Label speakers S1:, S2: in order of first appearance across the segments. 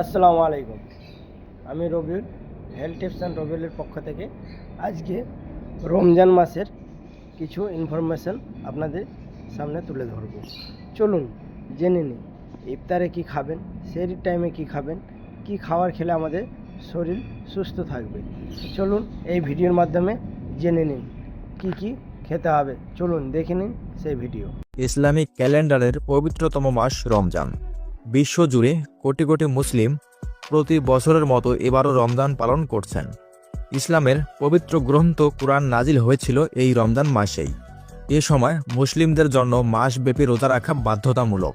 S1: আসসালামু আলাইকুম। আমি রবিউল হেলথ টিপস অ্যান্ড রবিউলের পক্ষ থেকে আজকে রমজান মাসের কিছু ইনফরমেশন আপনাদের সামনে তুলে ধরব। চলুন জেনে নিই, ইফতারে কি খাবেন, সেই টাইমে কি খাবেন, কি খাবার খেলে আমাদের শরীর সুস্থ থাকবে। চলুন এই ভিডিওর মাধ্যমে জেনে নিন কি কি খেতে হবে। চলুন দেখে নিন সেই ভিডিও।
S2: ইসলামিক ক্যালেন্ডারের পবিত্রতম মাস রমজান। বিশ্বজুড়ে কোটি কোটি মুসলিম প্রতি বছরের মতো এবারও রমজান পালন করছেন। ইসলামের পবিত্র গ্রন্থ কুরআন নাজিল হয়েছিল এই রমজান মাসেই। এ সময় মুসলিমদের জন্য মাসব্যাপী রোজা রাখা বাধ্যতামূলক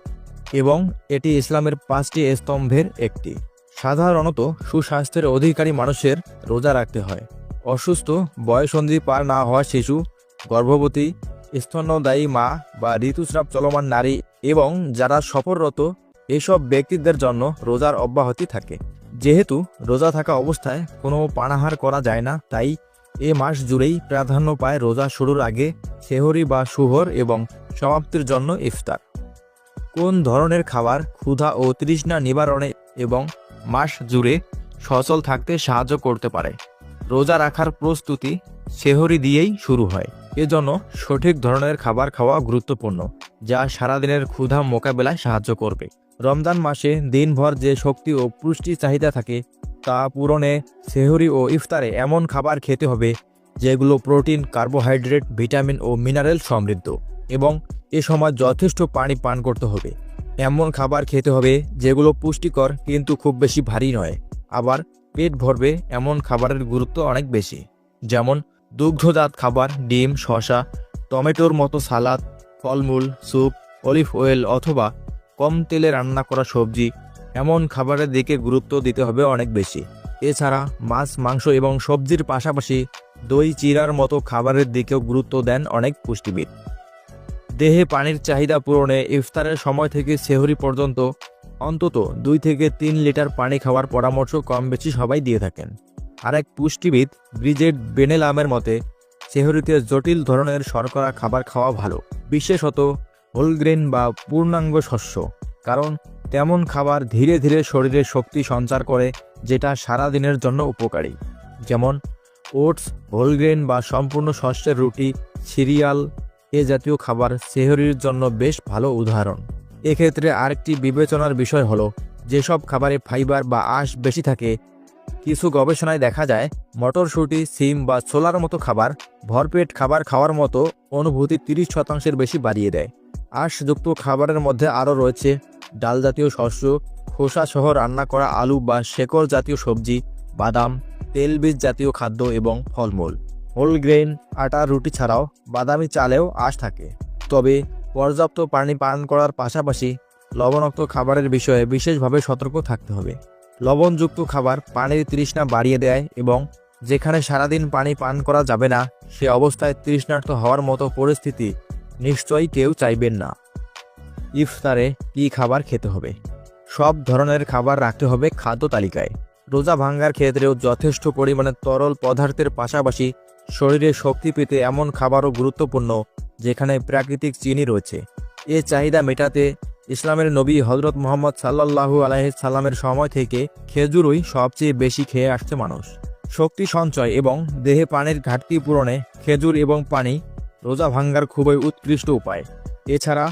S2: এবং এটি ইসলামের পাঁচটি স্তম্ভের একটি। সাধারণত সুস্বাস্থ্যের অধিকারী মানুষের রোজা রাখতে হয়। অসুস্থ, বয়সন্ধি পার না হওয়া শিশু, গর্ভবতী, স্তন্যদায়ী মা বা ঋতুস্রাব চলমান নারী এবং যারা সফররত এসব ব্যক্তিদের জন্য রোজার অব্যাহতি থাকে। যেহেতু রোজা থাকা অবস্থায় কোনো পানাহার করা যায় না, তাই এ মাস জুড়েই প্রাধান্য পায় রোজা শুরুর আগে সেহরি বা সুহর এবং সমাপ্তির জন্য ইফতার। কোন ধরনের খাবার ক্ষুধা ও তৃষ্ণা নিবারণে এবং মাস জুড়ে সচল থাকতে সাহায্য করতে পারে? রোজা রাখার প্রস্তুতি সেহরি দিয়েই শুরু হয়। এজন্য সঠিক ধরনের খাবার খাওয়া গুরুত্বপূর্ণ, যা সারাদিনের ক্ষুধা মোকাবেলায় সাহায্য করবে। রমজান মাসে দিনভর যে শক্তি ও পুষ্টি চাহিদা থাকে, তা পূরণে সেহরি ও ইফতারে এমন খাবার খেতে হবে, যেগুলো প্রোটিন, কার্বোহাইড্রেট, ভিটামিন ও মিনারেল সমৃদ্ধ এবং এ সময় যথেষ্ট পানি পান করতে হবে। এমন খাবার খেতে হবে যেগুলো পুষ্টিকর কিন্তু খুব বেশি ভারী নয়, আবার পেট ভরবে এমন খাবারের গুরুত্ব অনেক বেশি, যেমন দুগ্ধজাত খাবার, ডিম, শসা, টমেটোর মতো সালাদ, ফলমূল, স্যুপ, অলিভ অয়েল অথবা কম তেলে রান্না করা সবজি, এমন খাবারের দিকে গুরুত্ব দিতে হবে অনেক বেশি। এছাড়া মাছ, মাংস এবং সবজির পাশাপাশি দই, চিরার মতো খাবারের দিকেও গুরুত্ব দেন অনেক পুষ্টিবিদ। দেহে পানির চাহিদা পূরণে ইফতারের সময় থেকে সেহরি পর্যন্ত অন্তত দুই থেকে তিন লিটার পানি খাওয়ার পরামর্শ কম বেশি সবাই দিয়ে থাকেন। আরেক পুষ্টিবিদ ব্রিজেট বেনেলামের মতে, সেহরিতে জটিল ধরনের শর্করা খাবার খাওয়া ভালো। বিশেষত হোলগ্রেন বা পূর্ণাঙ্গ শস্য, কারণ তেমন খাবার ধীরে ধীরে শরীরে শক্তি সঞ্চার করে যেটা সারা দিনের জন্য উপকারী। যেমন ওটস, হোলগ্রেন বা সম্পূর্ণ শস্যের রুটি, সিরিয়াল এ জাতীয় খাবার সেহরির জন্য বেশ ভালো উদাহরণ। এক্ষেত্রে আরেকটি বিবেচনার বিষয় হলো, যেসব খাবারে ফাইবার বা আঁশ বেশি থাকে, কিছু গবেষণায় দেখা যায় মটরশুঁটি, সিম বা ছোলার মতো খাবার ভরপেট খাবার খাওয়ার মতো অনুভূতি তিরিশ শতাংশের বেশি বাড়িয়ে দেয়। আঁশযুক্ত খাবারের মধ্যে আরও রয়েছে ডাল জাতীয় শস্য, খোসা সহ রান্না করা আলু বা শেকড় জাতীয় সবজি, বাদাম তেলবীজ জাতীয় খাদ্য এবং ফলমূল। হোল গ্রেন আটা, রুটি ছাড়াও বাদামি চালেও আঁশ থাকে। তবে পর্যাপ্ত পানি পান করার পাশাপাশি লবণাক্ত খাবারের বিষয়ে বিশেষভাবে সতর্ক থাকতে হবে। লবণযুক্ত খাবার পানির তৃষ্ণা বাড়িয়ে দেয় এবং যেখানে সারাদিন পানি পান করা যাবে না, সে অবস্থায় তৃষ্ণার্ত হওয়ার মতো পরিস্থিতি নিশ্চয়ই কেউ চাইবেন না। ইফতারে কী খাবার খেতে হবে? সব ধরনের খাবার রাখতে হবে খাদ্য তালিকায়। রোজা ভাঙ্গার ক্ষেত্রেও যথেষ্ট পরিমাণে তরল পদার্থের পাশাপাশি শরীরে শক্তি পেতে এমন খাবারও গুরুত্বপূর্ণ, যেখানে প্রাকৃতিক চিনি রয়েছে। এ চাহিদা মেটাতে ইসলামের নবী হজরত মোহাম্মদ আলাইহি সাল্লামের সময় থেকে খেজুরই সবচেয়ে বেশি খেয়ে আসছে মানুষ। শক্তি সঞ্চয় এবং দেহে পানির ঘাটতি পূরণে খেজুর এবং পানি রোজা ভাঙ্গার খুবই উৎকৃষ্ট উপায়। এছাড়া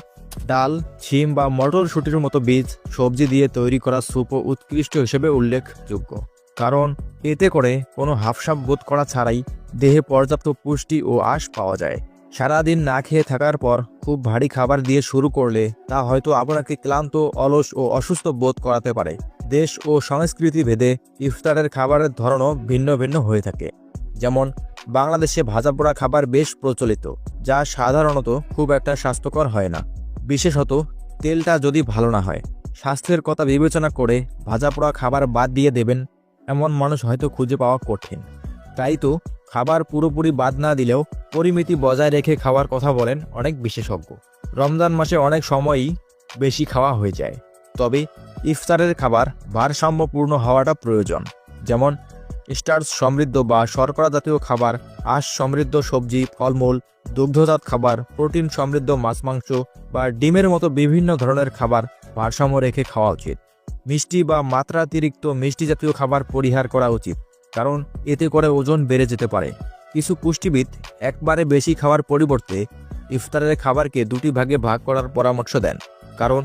S2: ডাল শিম বা মটরশুটির মতো বীজ সবজি দিয়ে তৈরি করা স্যুপও উৎকৃষ্ট হিসেবে উল্লেখযোগ্য। কারণ এতে করে কোনো হাফসাপ বোধ করা ছাড়াই দেহে পর্যাপ্ত পুষ্টি ও আঁশ পাওয়া যায়। সারাদিন না খেয়ে থাকার পর খুব ভারী খাবার দিয়ে শুরু করলে তা হয়তো আপনাকে ক্লান্ত, অলস ও অসুস্থ বোধ করাতে পারে। দেশ ও সংস্কৃতি ভেদে ইফতারের খাবারের ধরনও ভিন্ন ভিন্ন হয়ে থাকে। যেমন, বাংলাদেশে ভাজাপোড়া খাবার বেশ প্রচলিত, যা সাধারণত খুব একটা স্বাস্থ্যকর হয় না। বিশেষত, তেলটা যদি ভালো না হয়, স্বাস্থ্যের কথা বিবেচনা করে ভাজাপোড়া খাবার বাদ দিয়ে দেবেন, এমন মানুষ হয়তো খুঁজে পাওয়া কঠিন। তাই তো, খাবার পুরোপুরি বাদ না দিলেও পরিমিতি বজায় রেখে খাওয়ার কথা বলেন অনেক বিশেষজ্ঞ। রমজান মাসে অনেক সময়ই বেশি খাওয়া হয়ে যায়। তবে, ইফতারের খাবার ভারসাম্যপূর্ণ হওয়াটা প্রয়োজন। যেমন স্টার্চ সমৃদ্ধ বা শর্করা জাতীয় খাবার, আঁশ সমৃদ্ধ সবজি, ফলমূল, দুগ্ধজাত খাবার, প্রোটিন সমৃদ্ধ মাছ মাংস বা ডিমের মতো বিভিন্ন ধরনের খাবার ভারসাম্য রেখে খাওয়া উচিত। মিষ্টি বা মাত্রাতিরিক্ত মিষ্টি জাতীয় খাবার পরিহার করা উচিত, কারণ এতে করে ওজন বেড়ে যেতে পারে। কিছু পুষ্টিবিদ একবারে বেশি খাওয়ার পরিবর্তে ইফতারের খাবারকে দুটি ভাগে ভাগ করার পরামর্শ দেন, কারণ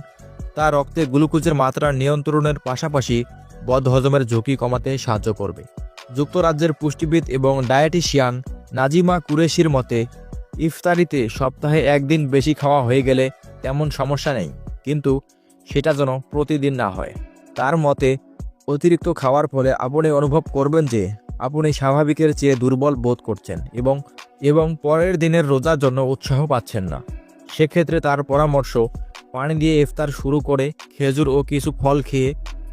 S2: তা রক্তে গ্লুকোজের মাত্রা নিয়ন্ত্রণের পাশাপাশি বদহজমের ঝুঁকি কমাতে সাহায্য করবে। যুক্তরাজ্যের পুষ্টিবিদ এবং ডায়েটিশিয়ান নাজিমা কুরেশির মতে, ইফতারিতে সপ্তাহে একদিন বেশি খাওয়া হয়ে গেলে তেমন সমস্যা নেই, কিন্তু সেটা যেন প্রতিদিন না হয়। তার মতে, অতিরিক্ত খাওয়ার ফলে আপনি অনুভব করবেন যে আপনি স্বাভাবিকের চেয়ে দুর্বল বোধ করছেন এবং এবং পরের দিনের রোজার জন্য উৎসাহ পাচ্ছেন না। সেক্ষেত্রে তার পরামর্শ, পানি দিয়ে ইফতার শুরু করে খেজুর ও কিছু ফল খেয়ে,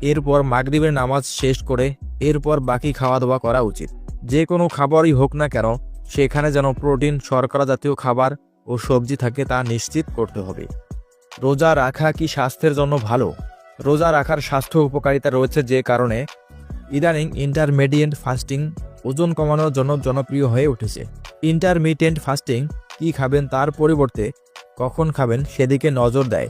S2: এরপর মাগরিবের নামাজ শেষ করে এরপর বাকি খাওয়া দাওয়া করা উচিত। যে কোনো খাবারই হোক না কেন, সেখানে যেন প্রোটিন, শর্করা জাতীয় খাবার ও সবজি থাকে তা নিশ্চিত করতে হবে। রোজা রাখা কি স্বাস্থ্যের জন্য ভালো? রোজা রাখার স্বাস্থ্য উপকারিতা রয়েছে যে কারণে ইদানিং ইন্টারমিডিয়েন্ট ফাস্টিং ওজন কমানোর জন্য জনপ্রিয় হয়ে উঠেছে। ইন্টারমিডিয়েন্ট ফাস্টিং কি খাবেন তার পরিবর্তে কখন খাবেন সেদিকে নজর দেয়,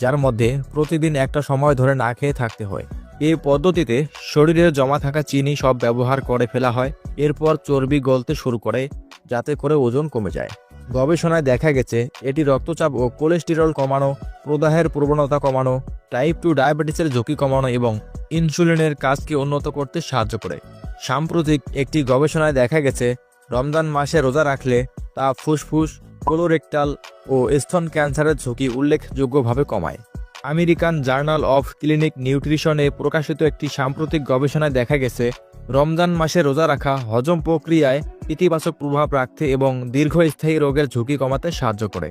S2: যার মধ্যে প্রতিদিন একটা সময় ধরে না খেয়ে থাকতে হয়। এই পদ্ধতিতে শরীরে জমা থাকা চিনি সব ব্যবহার করে ফেলা হয়, এরপর চর্বি গলতে শুরু করে, যাতে করে ওজন কমে যায়। গবেষণায় দেখা গেছে, এটি রক্তচাপ ও কোলেস্টেরল কমানো, প্রদাহের প্রবণতা কমানো টাইপ টু ডায়াবেটিসের ঝুঁকি কমানো এবং ইনসুলিনের কাজকে উন্নত করতে সাহায্য করে। সাম্প্রতিক একটি গবেষণায় দেখা গেছে, রমজান মাসে রোজা রাখলে তা ফুসফুস কোলোরেক্টাল ও স্তন ক্যান্সারের ঝুঁকি উল্লেখযোগ্যভাবে কমায়। আমেরিকান জার্নাল অফ ক্লিনিক নিউট্রিশনে প্রকাশিত একটি সাম্প্রতিক গবেষণায় দেখা গেছে, রমজান মাসে রোজা রাখা হজম প্রক্রিয়ায় ইতিবাচক প্রভাব রাখতে এবং দীর্ঘস্থায়ী রোগের ঝুঁকি কমাতে সাহায্য করে।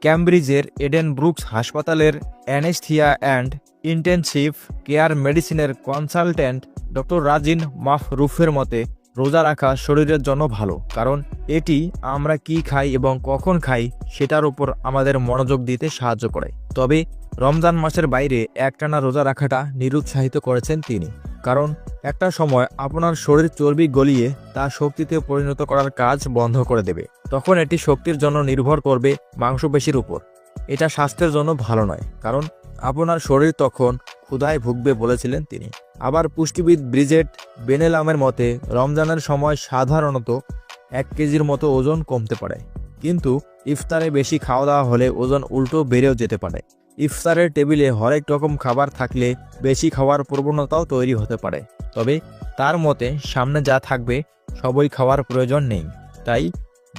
S2: ক্যামব্রিজের এডেন ব্রুকস হাসপাতালের অ্যানেস্থিয়া অ্যান্ড ইন্টেনসিভ কেয়ার মেডিসিনের কনসালট্যান্ট ডক্টর রাজিন মাফরুফের মতে রোজা রাখা শরীরের জন্য ভালো, কারণ এটি আমরা কি খাই এবং কখন খাই সেটার উপর আমাদের মনোযোগ দিতে সাহায্য করে। তবে রমজান মাসের বাইরে একটানা রোজা রাখাটা নিরুৎসাহিত করেছেন তিনি, কারণ একটা সময় আপনার শরীর চর্বি গলিয়ে তা শক্তিতে পরিণত করার কাজ বন্ধ করে দেবে। তখন এটি শক্তির জন্য নির্ভর করবে মাংসপেশির উপর। এটা স্বাস্থ্যের জন্য ভালো নয়, কারণ আপনার শরীর তখন ক্ষুধায় ভুগবে বলেছিলেন তিনি। আবার পুষ্টিবিদ ব্রিজেট বেনেলামের মতে, রমজানের সময় সাধারণত এক কেজির মতো ওজন কমতে পারে। কিন্তু ইফতারে বেশি খাওয়া দাওয়া হলে ওজন উল্টো বেড়েও যেতে পারে। ইফতারের টেবিলে হরেক রকম খাবার থাকলে বেশি খাওয়ার প্রবণতাও তৈরি হতে পারে। তবে তার মতে, সামনে যা থাকবে, সবই খাওয়ার প্রয়োজন নেই। তাই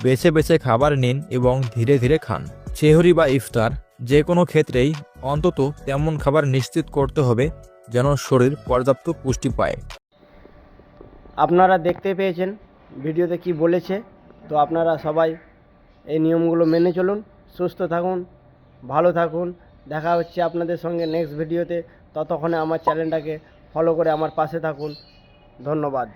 S2: বেছে বেছে খাবার নিন এবং ধীরে ধীরে খান। সেহরি বা ইফতার যে কোনো ক্ষেত্রেই অন্তত তেমন খাবার নিশ্চিত করতে হবে যেন শরীর পর্যাপ্ত পুষ্টি পায়।
S1: আপনারা দেখতে পেয়েছেন, ভিডিওতে কি বলেছে, তো আপনারা সবাই এই নিয়মগুলো মেনে চলুন, সুস্থ থাকুন, ভালো থাকুন, দেখা হচ্ছে আপনাদের সঙ্গে নেক্সট ভিডিওতে, ততক্ষণে আমার চ্যানেলটাকে ফলো করে আমার পাশে থাকুন, ধন্যবাদ।